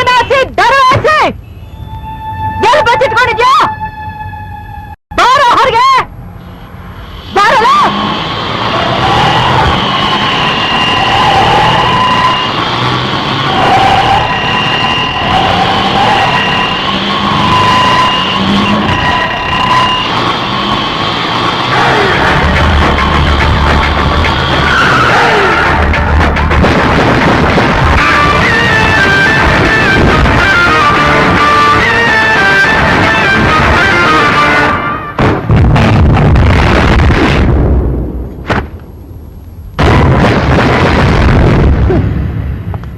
நடக்குதா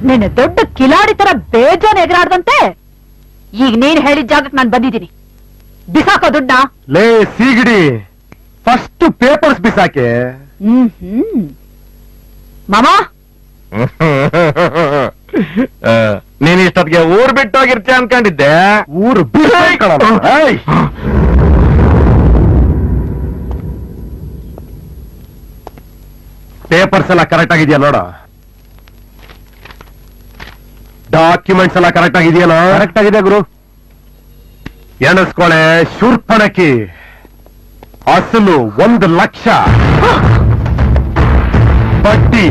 ನಿನ್ನ ದೊಡ್ಡ ಕಿಲಾಡಿ ತರ ಬೇಜಾನ್ ಎಗರಾಡ್ದಂತೆ ಈಗ ನೀನ್ ಹೇಳಿದ ಜಾಗಕ್ಕೆ ನಾನು ಬಂದಿದ್ದೀನಿ. ಬಿಸಾಕೋ ದುಡ್ಡ? ಲೇ ಸೀಗಡಿ. ಫಸ್ಟ್ ಪೇಪರ್ಸ್ ಬಿಸಾಕೆ. ಹ್ಮ್ ಹ್ಮ್. ಮಾಮ? ನೀನ್ ಇಷ್ಟೊತ್ತಿಗೆ ಊರ್ ಬಿಟ್ಟೋಗಿರ್ತೀಯ ಅನ್ಕೊಂಡಿದ್ದೆ? ಊರು! ಪೇಪರ್ಸ್ ಎಲ್ಲ ಕರೆಕ್ಟ್ ಆಗಿದೆಯಾ ನೋಡ. ಡಾಕ್ಯುಮೆಂಟ್ಸ್ ಎಲ್ಲ ಕರೆಕ್ಟ್ ಆಗಿದೆಯಲ್ಲ? ಕರೆಕ್ಟ್ ಆಗಿದೆ ಗುರು. ಎಣಸ್ಕೊಳೆ ಶೂರ್ಪಣಕಿ. ಅಸಲು ಒಂದು ಲಕ್ಷ. ಬಡ್ಡಿ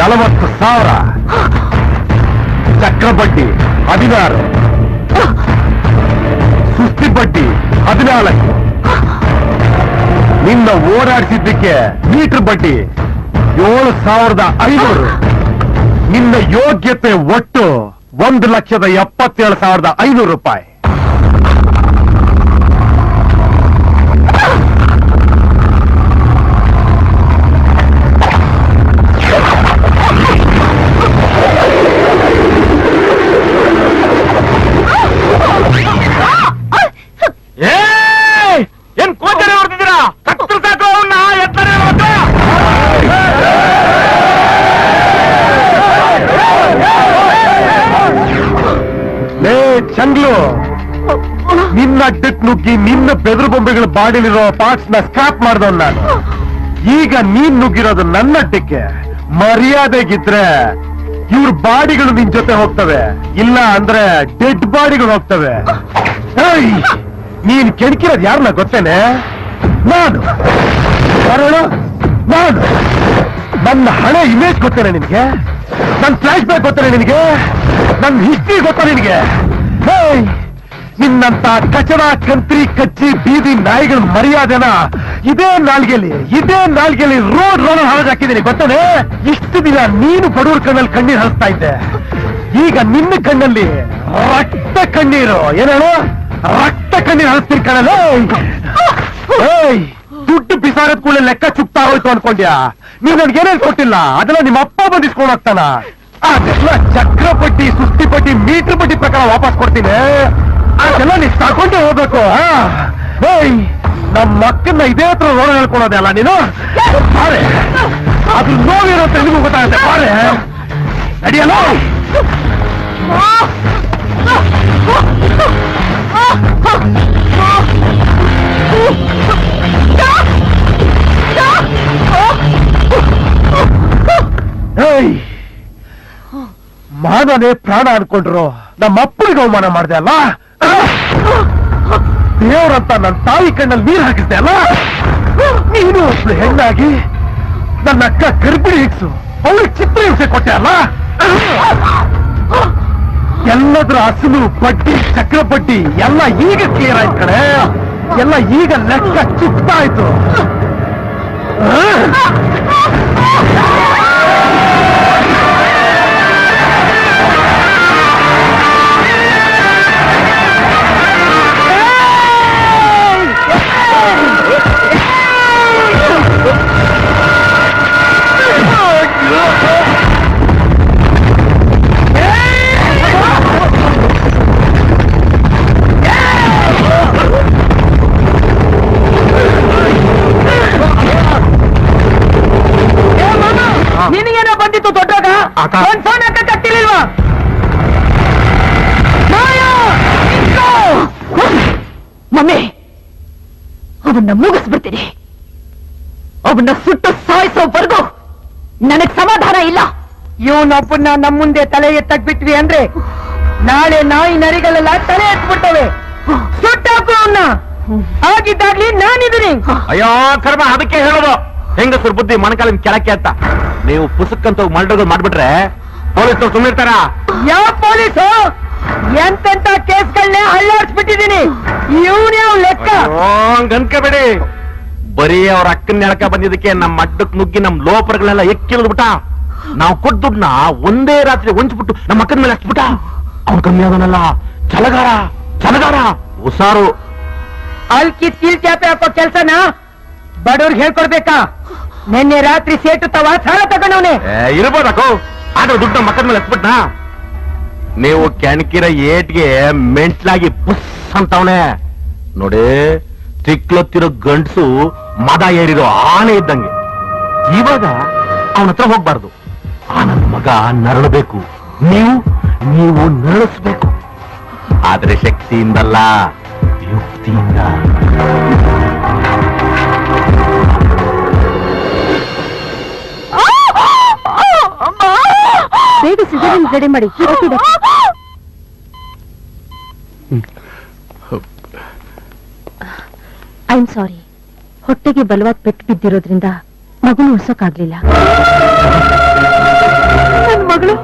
ನಲವತ್ತು ಸಾವಿರ. ಚಕ್ರ ಬಡ್ಡಿ ಹದಿನಾರು. ಸುಸ್ತಿ ಬಡ್ಡಿ ಹದಿನಾಲ್ಕು. ನಿನ್ನ ಓಡಾಡಿಸಿದ್ದಕ್ಕೆ ಮೀಟರ್ ಬಡ್ಡಿ ಏಳು ಸಾವಿರದ ಐನೂರು. ನಿನ್ನ ಯೋಗ್ಯತೆ ಒಟ್ಟು ಒಂದು ಲಕ್ಷದ ಎಪ್ಪತ್ತೇಳು ಸಾವಿರದ ಐನೂರು ರೂಪಾಯಿ. ನುಗ್ಗಿ ನಿನ್ನ ಬೆದರು ಬೊಂಬೆಗಳ ಬಾಡಿಲಿರೋ ಪಾರ್ಟ್ಸ್ನ ಸ್ಕ್ರಾಪ್ ಮಾಡ್ದವ್ ನಾನು. ಈಗ ನೀನ್ ನುಗ್ಗಿರೋದು ನನ್ನ ಅಡ್ಡಕ್ಕೆ ಮರ್ಯಾದೆಗಿದ್ರೆ ಇವ್ರ ಬಾಡಿಗಳು ನಿನ್ ಜೊತೆ ಹೋಗ್ತವೆ. ಇಲ್ಲ ಅಂದ್ರೆ ಡೆಡ್ ಬಾಡಿಗಳು ಹೋಗ್ತವೆ! ನೀನ್ ಕೆಣಕಿರೋದು ಯಾರನ್ನ ಗೊತ್ತೇನೆ? ನಾನು. ನಾನು. ನನ್ನ ಹಳೆ ಇಮೇಜ್ ಗೊತ್ತೇನೆ ನಿನ್ಗೆ? ನನ್ನ ಫ್ಲಾಶ್ ಬ್ಯಾಕ್ ಗೊತ್ತೇನೆ ನಿನಗೆ? ನನ್ನ ಹಿಸ್ಟ್ರಿ ಗೊತ್ತಾ ನಿನಗೆ! ನಿನ್ನಂತ ಕಚಡ ಕಂತ್ರಿ ಕಚ್ಚಿ ಬೀದಿ ನಾಯಿಗಳ ಮರ್ಯಾದೆನ ಇದೇ ನಾಲ್ಗೆಲಿ ಇದೇ ನಾಲ್ಗೆಲಿ ರೋಡ್ ರೋಡ್ ಹಾಕಿದ್ದೀನಿ ಗೊತ್ತೇ ಇಷ್ಟು ದಿನ ನೀನು ಬಡವ್ರ ಕಣ್ಣಲ್ಲಿ ಕಣ್ಣೀರು ಹರಿಸ್ತಾ ಇದ್ದೆ. ಈಗ ನಿನ್ನ ಕಣ್ಣಲ್ಲಿ ರಕ್ತ ಕಣ್ಣೀರು. ಏನೇಳು ರಕ್ತ ಕಣ್ಣೀರು ಹರಿಸ್ತೀನಿ ಕಣಲ್ಲ ಏಯ್, ದುಡ್ಡು ಬಿಸಾರದ ಕೂಡ ಲೆಕ್ಕ ಚುಕ್ತಾ ಹೋಯ್ತು ಅನ್ಕೊಂಡ್ಯಾ? ನೀವ್ ನನ್ಗೆ ಏನೇನ್ ಕೊಟ್ಟಿಲ್ಲ? ಅದೆಲ್ಲ ನಿಮ್ಮ ಅಪ್ಪ ಬಂದಿಸ್ಕೊಂಡು ಹೋಗ್ತಾನ. ಚಕ್ರಪಟ್ಟಿ ಸುಸ್ತಿ ಪಟ್ಟಿ ಮೀಟರ್ ಪಟ್ಟಿ ಪ್ರಕಾರ ವಾಪಸ್ ಕೊಡ್ತೀನಿ. ಅದೆಲ್ಲ ನೀನ್ ತಗೊಂಡೇ ಹೋಗ್ಬೇಕು ನಮ್ಮ ಮಕ್ಕನ್ನ ಇದೇ ಹತ್ರ ರೋಡ ಹೇಳ್ಕೊಳೋದೆ ಅಲ್ಲ ನೀನು? ಬಾರೆ, ಅದು ನೋವಿರೋ ನಿಮಗೂ ಗೊತ್ತಾಗುತ್ತೆ, ಬಾರೆ. ನಡಿಯಲ್ಲ? ಮಾನನೇ ಪ್ರಾಣ ಅನ್ಕೊಂಡ್ರು. ನಮ್ಮ ಅಪ್ಪನಿಗೆ ಅವಮಾನ ಮಾಡಿದೆ ಅಲ್ಲ? ದೇವ್ರಂತ ನನ್ನ ತಾಯಿ ಕಣ್ಣಲ್ಲಿ ನೀರು ಹಾಕಿಸ್ದೆ ಅಲ್ಲ? ನೀನು ಒಬ್ಳು ಹೆಣ್ಣಾಗಿ ನನ್ನ ಅಕ್ಕ ಗರ್ಭಿಣಿ ಹಿಡ್ಸು ಅವಳಿಗೆ ಚಿತ್ರ ಹಿಂಸೆ ಕೊಟ್ಟೆ ಅಲ್ಲ? ಎಲ್ಲದ್ರ ಅಸಲು ಬಡ್ಡಿ, ಚಕ್ರ ಬಡ್ಡಿ, ಎಲ್ಲ ಈಗ ಕ್ಲಿಯರ್ ಆಯ್ತು ಕಡೆ ಎಲ್ಲ ಈಗ ಲೆಕ್ಕ ಚುಕ್ತಾ ಮಮ್ಮಿ ಅವನ್ನ ಮುಗಿಸ್ಬಿಡ್ತೀನಿ. ಅವನ್ನ ಸುಟ್ಟು ಸಾಯಿಸೋವರೆಗೂ ನನಗ್ ಸಮಾಧಾನ ಇಲ್ಲ. ಇವನೊಬ್ಬನ್ನ ನಮ್ಮ ಮುಂದೆ ತಲೆ ಎತ್ತಕ್ ಬಿಟ್ವಿ ಅಂದ್ರೆ ನಾಳೆ ನಾಯಿ ನರಿಗಳೆಲ್ಲ ತಲೆ ಎತ್ಬಿಡ್ತವೆ. ಸುಟ್ಟಾಕು ಅವನ್ನ ಆಗಿದ್ದಾಗ್ಲಿ ನಾನಿದ್ದೀನಿ. ಅಯ್ಯೋ ಕರ್ಮ ಅದಕ್ಕೆ ಹೇಳೋದು. ಹೆಂಗಸರು ಬುದ್ಧಿ ಮನಕಾಲ ಕೆಳಕ್ಕೆ ಅಂತ. ನೀವು ಪುಸ್ತಕಂತ ಮರ್ಡರ್ಗಳು ಮಾಡ್ಬಿಟ್ರೆ ಪೊಲೀಸರು ಸುಮ್ಮನಿರ್ತಾರ ಯಾವ ಪೊಲೀಸು? ಎಂತೆಂತ ಕೇಸ್ಗಳನ್ನೇ ಹಳ್ಳಾಡ್ಸ್ಬಿಟ್ಟಿದ್ದೀನಿ ಇವನೇ ಲೆಕ್ಕ. ಅನ್ಕೋಬೇಡಿ ಬರೀ ಅವ್ರ ಅಕ್ಕನ ಎಳಕ ಬಂದಿದ್ದಕ್ಕೆ ನಮ್ಮ ಅಡ್ಡಕ್ ನುಗ್ಗಿ ನಮ್ ಲೋಪರ್ಗಳೆಲ್ಲ ಎಕ್ಕಿಳಿದ್ ನಾವ್ ಕೊಟ್ಟ ದುಡ್ಡನ್ನ ಒಂದೇ ರಾತ್ರಿ ಹೊಂಚ್ಬಿಟ್ಟು ನಮ್ಮ ಅಕ್ಕನ ಮೇಲೆ ಹಚ್ಬಿಟ್ಟ ಅವ್ನ್ ಕಮ್ಮಿ ಆದನಲ್ಲ ಚಲಗಾರ ಚಲಗಾರ ಹುಷಾರು. ಅಲ್ಕಿ ಸೀಲ್ ಚಾಪೆ ಹಾಕೋ ಕೆಲ್ಸನ ಬಡವ್ರಿಗೆ ಹೇಳ್ಕೊಡ್ಬೇಕಾ? ನಿನ್ನೆ ರಾತ್ರಿ ಸೇಟು ತವ ಸಾಲ ತಗೊಂಡವನೆ. ಇರ್ಬೋದಕ್ಕೋ? ಆದ್ರೆ ದುಡ್ಡು ನಮ್ಮ ಮೇಲೆ ಹಚ್ಬಿಟ್ನಾ ನೀವು ಕೆಣಕಿರ ಏಟ್ಗೆ ಮೆಂಟ್ಲಾಗಿ ಪುಸ್ ಅಂತವನೆ. ನೋಡಿ ತಿಕ್ಲತ್ತಿರೋ ಗಂಡಸು ಮದ ಏರಿರೋ ಆನೆ ಇದ್ದಂಗೆ. ಇವಾಗ ಅವನ ಹತ್ರ ಹೋಗ್ಬಾರ್ದು. ಆ ಮಗ ನರಳಬೇಕು. ನೀವು ನೀವು ನರಳಿಸ್ಬೇಕು. ಆದ್ರೆ ಶಕ್ತಿಯಿಂದಲ್ಲ, ಯುಕ್ತಿಯಿಂದ. ಸಿಜರಿನ್ ರೆಡಿ ಮಾಡಿ ಐ ಆಮ್ ಸಾರಿ ಹೊಟ್ಟೆಗೆ ಬಲವಾದ ಪೆಟ್ಟು ಬಿದ್ದಿರೋದ್ರಿಂದ ಮಗು ಉಳಿಸೋಕಾಗ್ಲಿಲ್ಲ ಮಗಳು.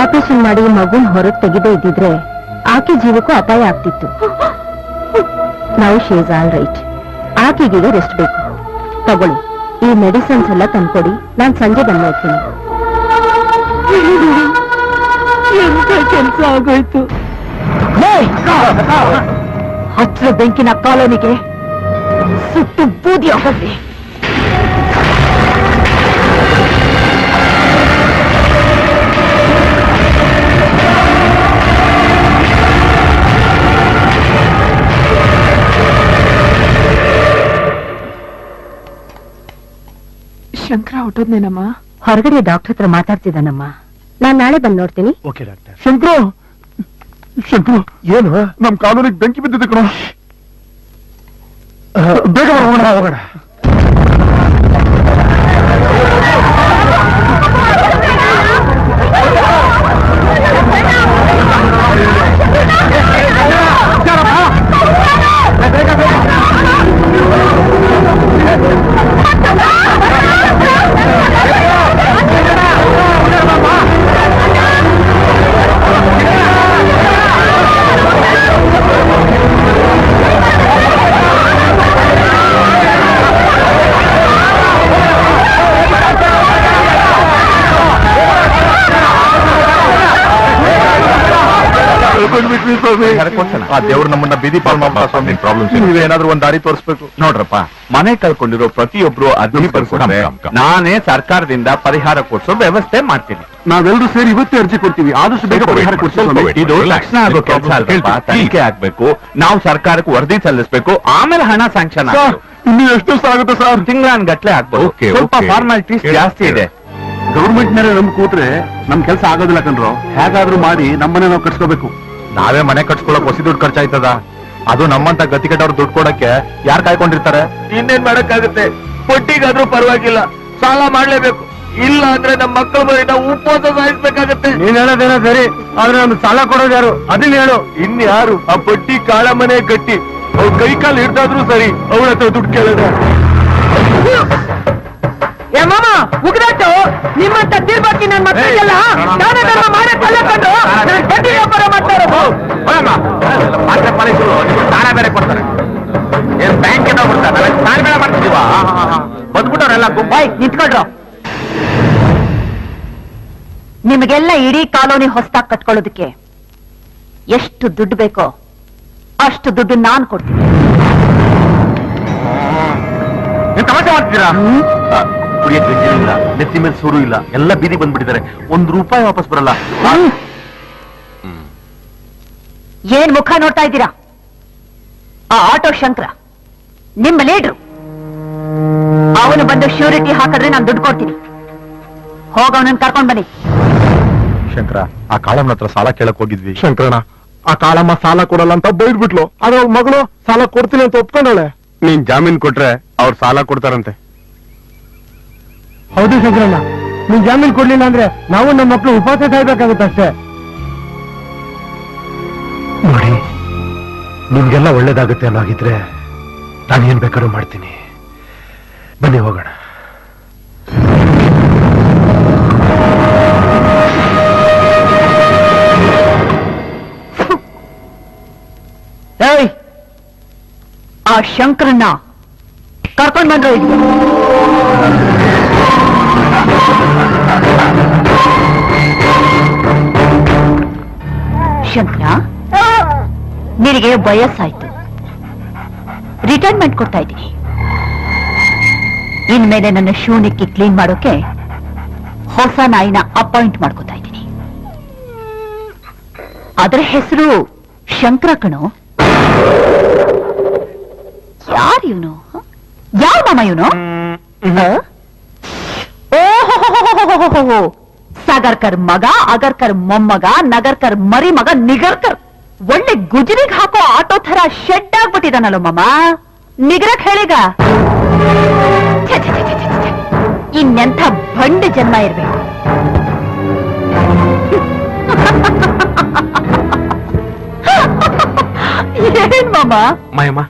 ಆಪರೇಷನ್ ಮಾಡಿ ಮಗುನ್ ಹೊರಗೆ ತೆಗೆದೇ ಇದ್ದಿದ್ರೆ ಆಕೆ ಜೀವಕ್ಕೂ ಅಪಾಯ ಆಗ್ತಿತ್ತು. ನಾವು ಶೇಸ್ ಆಲ್ ರೈಟ್ ಆಕೆಗೀಗ ರೆಸ್ಟ್ ಬೇಕು. ತಗೊಳ್ಳಿ. ಈ ಮೆಡಿಸಿನ್ಸ್ ಎಲ್ಲ ತಂದ್ಕೊಡಿ. ನಾನು ಸಂಜೆ ಬಂದು ಎಂತ ಕೆಲಸ ಆಗೋಯ್ತು ಹತ್ರ ಬೆಂಕಿನ ಕಾಲೋನಿಗೆ ಸುಟ್ಟು ಬೂದಿ ಹೋಗಲಿ ಶಂಕರ ಹೊಟ್ಟೋದ್ನೇನಮ್ಮ ಹೊರಗಡೆ ಡಾಕ್ಟರ್ ಹತ್ರ ಮಾತಾಡ್ತಿದ್ದಾನಮ್ಮ. ನಾನ್ ನಾಳೆ ಬಂದು ನೋಡ್ತೀನಿ. Okay doctor. ಶಂಕರು! ಶಂಕರು! ಏನು? ನಮ್ ಕಾಲೋನಿಗೆ ಬೆಂಕಿ ಬಿದ್ದಿದೆ ಕಣ. ಬೇಗ ಹೋಗೋಣ. ಆ ದೇವ್ರು ನಮ್ಮನ್ನ ಬೀದಿ ಪಾಲ್ ಮಾಡ್ತಾ ಸ್ವಾಮಿ ಪ್ರಾಬ್ಲಮ್ಸ್ ನೀವೇನಾದ್ರೂ ಒಂದ್ ದಾರಿ ತೋರಿಸ್ಬೇಕು. ನೋಡ್ರಪ್ಪ ಮನೆ ಕಳ್ಕೊಂಡಿರೋ ಪ್ರತಿಯೊಬ್ರು ಅರ್ಜಿ ನಾನೇ ಸರ್ಕಾರದಿಂದ ಪರಿಹಾರ ಕೊಡ್ಸೋ ವ್ಯವಸ್ಥೆ ಮಾಡ್ತೀನಿ. ನಾವೆಲ್ಲರೂ ಸೇರಿ ಇವತ್ತೇ ಅರ್ಜಿ ಕೊಡ್ತೀವಿ. ಆದಷ್ಟು ಬೇಗ ಪರಿಹಾರ ಕೊಡ್ತೀವಿ ಇದು ತಕ್ಷಣ ಆಗೋ ಕೆಲಸ ಅಲ್ವಾ? ತನಿಖೆ ಆಗ್ಬೇಕು. ನಾವು ಸರ್ಕಾರಕ್ಕೆ ವರದಿ ಸಲ್ಲಿಸಬೇಕು. ಆಮೇಲೆ ಹಣ ಸ್ಯಾಂಕ್ಷನ್ ಇನ್ನು ಎಷ್ಟು ಆಗುತ್ತೆ ಸರ್? ತಿಂಗಳನ್ ಗಟ್ಲೆ ಆಗ್ಬೋದು. ಸ್ವಲ್ಪ ಫಾರ್ಮಾಲಿಟೀಸ್ ಜಾಸ್ತಿ ಇದೆ. ಗೌರ್ಮೆಂಟ್ ಮೇಲೆ ನಮ್ ಕೂತ್ರೆ ನಮ್ ಕೆಲಸ ಆಗೋದಿಲ್ಲ ಕಣ್ರು. ಹೇಗಾದ್ರೂ ಮಾಡಿ ನಮ್ಮನೆ ನಾವು ಕಟ್ಸ್ಕೋಬೇಕು. ನಾವೇ ಮನೆ ಕಟ್ಸ್ಕೊಳಕ್ ಹೊಸಿ ದುಡ್ಡು ಖರ್ಚಾಯ್ತದ? ಅದು ನಮ್ಮಂತ ಗತಿ ಕೆಟ್ಟವ್ರು ದುಡ್ಡು ಕೊಡಕ್ಕೆ ಯಾರು ಕಾಯ್ಕೊಂಡಿರ್ತಾರೆ? ಇನ್ನೇನ್ ಮಾಡಕ್ಕಾಗುತ್ತೆ? ಪಟ್ಟಿಗಾದ್ರೂ ಪರವಾಗಿಲ್ಲ. ಸಾಲ ಮಾಡ್ಲೇಬೇಕು. ಇಲ್ಲ ಅಂದ್ರೆ ನಮ್ಮ ಮಕ್ಕಳ ಬರೀತ ಉಪವಾಸ ಸಾಯಿಸ್ಬೇಕಾಗತ್ತೆ. ನೀನ್ ಹೇಳೋದೇನೋ ಸರಿ ಆದ್ರೆ ನಮ್ಗೆ ಸಾಲ ಕೊಡೋದು ಯಾರು? ಅದನ್ನ ಹೇಳು. ಇನ್ಯಾರು ಆ ಪಟ್ಟಿ ಕಾಳ ಮನೆ ಕಟ್ಟಿ ಅವ್ರ ಕೈ ಕಾಲು ಹಿಡ್ದಾದ್ರೂ ಸರಿ ಅವಳ ಹತ್ರ ದುಡ್ಡು ಕೇಳಿದ್ರೆ ಏ ಮಾಮ ಉಗ್ದಾಟು ನಿಮ್ಮಂತ ತೀರ್ಬಾಕಿ ನನ್ನ ಮಕ್ಕಳಿಗೆಲ್ಲ ದಾನ ಧರ್ಮ ಮಾಡೇ ಕಳ್ಕೊಂಡು ನಾನ್ ಬಡ್ಡಿ ವ್ಯಾಪಾರ ಮಾಡ್ತಾ ಇರೋದು ಮಾತ್ರ ಪಾಲಿಸಲು ಸಾಲ ಬೇರೆ ಕೊಡ್ತಾರೆ. ಏನ್ ಬ್ಯಾಂಕ್ ಏನೋ ಕೊಡ್ತಾರೆ ಸಾಲ ಬೇರೆ ಮಾಡ್ತಿದೀವ ಬಂದ್ಬಿಟ್ಟವ್ರೆಲ್ಲ ಬಾಯ್ ನಿಂತ್ಕೊಳ್ರು. ನಿಮಗೆಲ್ಲ ಇಡೀ ಕಾಲೋನಿ ಹೊಸದಾಗಿ ಕಟ್ಕೊಳ್ಳೋದಕ್ಕೆ ಎಷ್ಟು ದುಡ್ಡು ಬೇಕೋ ಅಷ್ಟು ದುಡ್ಡು ನಾನು ಕೊಡ್ತೀನಿ. ತಮಾಷೆ ಮಾಡ್ತೀರಾ ಕುಡಿಯಕ್ ಇಲ್ಲ ನೆತ್ತಿ ಮೇಲೆ ಸೂರು ಇಲ್ಲ ಎಲ್ಲ ಬೀದಿ ಬಂದ್ಬಿಟ್ಟಿದ್ದಾರೆ. ಒಂದ್ ರೂಪಾಯಿ ವಾಪಸ್ ಬರಲ್ಲ. ಏನ್ ಮುಖ ನೋಡ್ತಾ ಇದ್ದೀರಾ? ಆ ಆಟೋ ಶಂಕರ ನಿಮ್ಮ ಲೀಡ್ರು. ಅವನು ಬಂದು ಶ್ಯೂರಿಟಿ ಹಾಕಿದ್ರೆ ನಾನು ದುಡ್ಡು ಕೊಡ್ತೀನಿ. ಹೋಗ ಅವನನ್ನ ಕರ್ಕೊಂಡ್ ಬನ್ನಿ. ಶಂಕರ ಆ ಕಾಳಮ್ಮನ ಹತ್ರ ಸಾಲ ಕೇಳಕ್ ಹೋಗಿದ್ವಿ. ಶಂಕರಣ ಆ ಕಾಳಮ್ಮ ಸಾಲ ಕೊಡಲ್ಲ ಅಂತ ಬೈದ್ಬಿಟ್ಲು. ಆದ್ರೆ ಅವ್ರ ಮಗಳು ಸಾಲ ಕೊಡ್ತೀನಿ ಅಂತ ಒಪ್ಕೊಂಡಳೆ. ನೀನ್ ಜಾಮೀನ್ ಕೊಟ್ರೆ ಅವ್ರು ಸಾಲ ಕೊಡ್ತಾರಂತೆ. ಹೌದು ಶಂಕರಣ್ಣ. ನೀನ್ ಜಾಮೀನ್ ಕೊಡ್ಲಿಲ್ಲ ಅಂದ್ರೆ ನಾವು ನಮ್ಮ ಮಕ್ಕಳು ಉಪವಾಸ ಸಾಯ್ಬೇಕಾಗುತ್ತೆ ಅಷ್ಟೇ. ನೋಡಿ ನಿಮ್ಗೆಲ್ಲ ಒಳ್ಳೇದಾಗುತ್ತೆ ಅನ್ನೋ ಹಾಗಿದ್ರೆ ನಾನು ಏನ್ ಬೇಕಾದ್ರೂ ಮಾಡ್ತೀನಿ. ಬನ್ನಿ ಹೋಗೋಣ. ಏಯ್! ಆ ಶಂಕರನ್ನ ಕರ್ಕೊಂಡ್ ಬಂದ್ರು ಶಂಕರ ನಿನಗೆ ವಯಸ್ಸಾಯ್ತು. ರಿಟೈರ್ಮೆಂಟ್ ಕೊಡ್ತಾ ಇದ್ದೀನಿ. ಇನ್ಮೇಲೆ ನನ್ನ ಶೂನ್ಯಕ್ಕೆ ಕ್ಲೀನ್ ಮಾಡೋಕೆ ಹೊಸ ನಾಯಿನ ಅಪಾಯಿಂಟ್ ಮಾಡ್ಕೋತಾ ಇದ್ದೀನಿ. ಅದರ ಹೆಸರು ಶಂಕರ ಕಣೋ. ಯಾರು ಇವನು? ಯಾವ ಮಾಮ ಇವನು? ಓಹೋ ಸಾಗರ್ಕರ್ ಮಗ ಅಗರ್ಕರ್ ಮೊಮ್ಮಗ ನಗರ್ಕರ್ ಮರಿ ಮಗ ನಿಗರ್ಕರ್. ಒಳ್ಳೆ ಗುಜರಿಗ್ ಹಾಕೋ ಆಟೋ ತರ ಶೆಡ್ ಆಗ್ಬಿಟ್ಟಿದಾನಲ್ಲ ಮಮ್ಮ ನಿಗರಕ್ ಹೇಳಿಗ. ಇನ್ನೆಂಥ ಬಂಡ ಜನ್ಮ ಇರ್ಬೇಕು. ಏನ್ ಮಾಮ? ಮಾಯಮ್ಮ.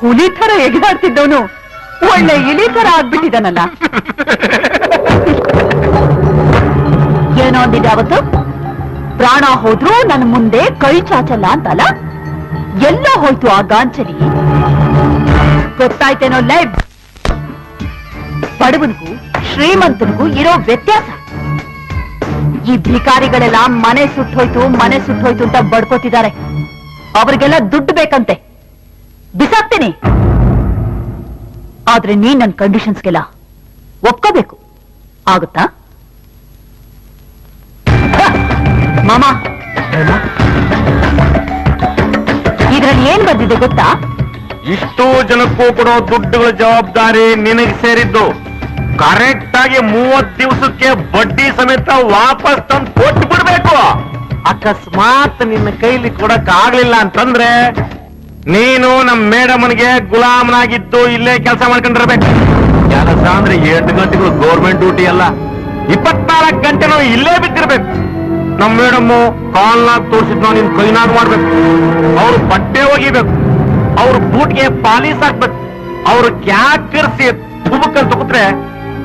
ಹುಲಿ ತರ ಎಗರಾಡ್ತಿದ್ದವನು ಒಳ್ಳೆ ಇಲಿ ತರ ಆಗ್ಬಿಟ್ಟಿದಾನಲ್ಲ. ಏನೋ ಅಂದಿದ್ದೆ ಅವತ್ತು? ಪ್ರಾಣ ಹೋದ್ರು ನನ್ನ ಮುಂದೆ ಕೈ ಚಾಚಲ್ಲ ಅಂತಲ್ಲ? ಎಲ್ಲ ಹೋಯ್ತು ಆ ಗಾಂಚಲಿ ಗೊತ್ತಾಯ್ತೇನೋ ಲೈ ಬಡವನಿಗೂ, ಶ್ರೀಮಂತನಿಗೂ ಇರೋ ವ್ಯತ್ಯಾಸ. ಈ ಭಿಕಾರಿಗಳೆಲ್ಲ ಮನೆ ಸುಟ್ಟೋಯ್ತು ಮನೆ ಸುಟ್ಟೋಯ್ತು ಅಂತ ಬಡ್ಕೋತಿದ್ದಾರೆ. ಅವ್ರಿಗೆಲ್ಲ ದುಡ್ಡು ಬೇಕಂತೆ. ಬಿಸಾಕ್ತೀನಿ. ಆದ್ರೆ ನೀನ್ ನನ್ನ ಕಂಡೀಷನ್ಸ್ಗೆಲ್ಲ ಒಪ್ಕೋಬೇಕು. ಆಗುತ್ತಾ? ಮಾಮ. ಇದ್ರಲ್ಲಿ ಏನ್ ಬಂದಿದೆ ಗೊತ್ತಾ? ಇಷ್ಟು ಜನಕ್ಕೂ ಕೊಡೋ ದುಡ್ಡುಗಳ ಜವಾಬ್ದಾರಿ ನಿನಗೆ ಸೇರಿದ್ದು. ಕರೆಕ್ಟ್ ಆಗಿ ಮೂವತ್ ದಿವಸಕ್ಕೆ ಬಡ್ಡಿ ಸಮೇತ ವಾಪಸ್ ತಂದು ಕೊಟ್ಟು ಬಿಡ್ಬೇಕು. ಅಕಸ್ಮಾತ್ ನಿನ್ನ ಕೈಲಿ ಕೊಡಕ್ ಆಗ್ಲಿಲ್ಲ ಅಂತಂದ್ರೆ ನೀನು ನಮ್ ಮೇಡಮನ್ಗೆ ಗುಲಾಮನಾಗಿದ್ದು ಇಲ್ಲೇ ಕೆಲಸ ಮಾಡ್ಕೊಂಡಿರ್ಬೇಕು. ಕೆಲಸ ಅಂದ್ರೆ ಎಂಟು ಗಂಟೆಗಳು ಗೌರ್ಮೆಂಟ್ ಡ್ಯೂಟಿ ಅಲ್ಲ. ಇಪ್ಪತ್ನಾಲ್ಕು ಗಂಟೆ ನಾವು ಇಲ್ಲೇ ಬಿದ್ದಿರ್ಬೇಕು. ನಮ್ ಮೇಡಮ್ಮು ಕಾಲ್ನ ತೋರಿಸಿದ್ ನಾವು ನಿನ್ ಕೈನಾಗ್ ಮಾಡ್ಬೇಕು. ಅವ್ರು ಬಟ್ಟೆ ಒಗಿಬೇಕು. ಅವ್ರ ಬೂಟ್ಗೆ ಪಾಲಿಸ್ ಹಾಕ್ಬೇಕು. ಅವ್ರು ಕ್ಯಾಕರ್ಸಿ ತುಬುಕಲ್ಲಿ ತುಗುತ್ರೆ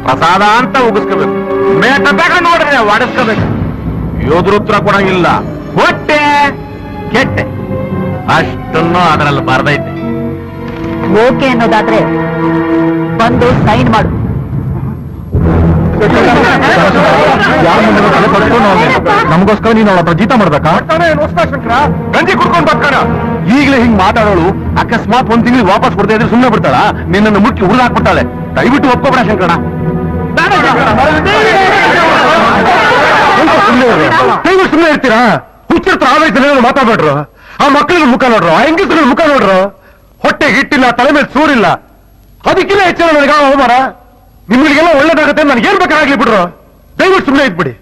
ಪ್ರಸಾದ ಅಂತ ಉಗಿಸ್ಕೋಬೇಕು. ಮೇಟ ಬೇಗ ನೋಡ್ರೆ ಒಡಿಸ್ಕೋಬೇಕು ಯೋದ್ರ ಉತ್ತರ ಕೊಡಂಗಿಲ್ಲ. ಹೊಟ್ಟೆ ಕೆಟ್ಟೆ. ಅಷ್ಟನ್ನು ಅದರಲ್ಲಿ ಬರ್ದೈತೆ. ಓಕೆ ಅನ್ನೋದಾದ್ರೆ ಬಂದು ಸೈನ್ ಮಾಡು. ನಮಗೋಸ್ಕರ ನೀನು ಅವಳ ಹತ್ರ ಜೀತ ಮಾಡ್ಬೇಕಾ? ಗಂಜಿ ಕುಡ್ಕೊಂಡು ಬರ್ತಾನ. ಈಗಲೇ ಹಿಂಗ್ ಮಾತಾಡೋಳು ಅಕಸ್ಮಾತ್ ಒಂದ್ ತಿಂಗಳಿಗೆ ವಾಪಸ್ ಕೊಡ್ತಾ ಇದ್ರೆ ಸುಮ್ಮನೆ ಬಿಡ್ತಾಳ ನಿನ್ನನ್ನು ಮುಟ್ಟಿ ಹುರಿದು ಹಾಕ್ಬಿಡ್ತಾಳೆ ದಯವಿಟ್ಟು ಒಪ್ಕೋಬೇಡ ಶಂಕರ ದಯವಿಟ್ಟು ಸುಮ್ಮನೆ ಇರ್ತೀರಾ? ಹುಚ್ಚಿರ್ತ ಆಡಳಿತ ಮಾತಾಡ್ಬೇಡ್ರು. ಆ ಮಕ್ಕಳಿಗೆ ಮುಖ ನೋಡ್ರು ಆ ಹೆಂಗಸ್ರ ಮುಖ ನೋಡ್ರು. ಹೊಟ್ಟೆ ಹಿಟ್ಟಿಲ್ಲ ತಲೆ ಮೇಲೆ ಸೂರಿಲ್ಲ. ಅದಕ್ಕಿಲ್ಲ ಹೆಚ್ಚಿನ ನನಗೆ ಅವಮಾನ. ನಿಮ್ಗಳಿಗೆಲ್ಲ ಒಳ್ಳೇದಾಗತ್ತೆ ನಾನು ಏನ್ ಬೇಕಾಗ್ಲಿ ಬಿಡ್ರು. ದಯವಿಟ್ಟು ಸುಮ್ಮನೆ ಇದ್ಬಿಡಿ.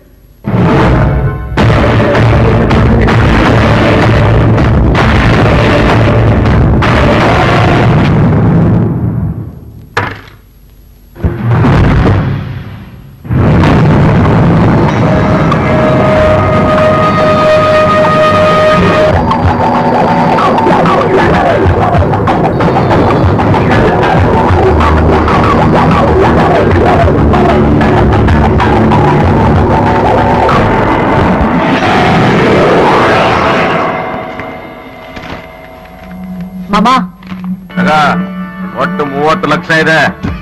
ಮಾಮ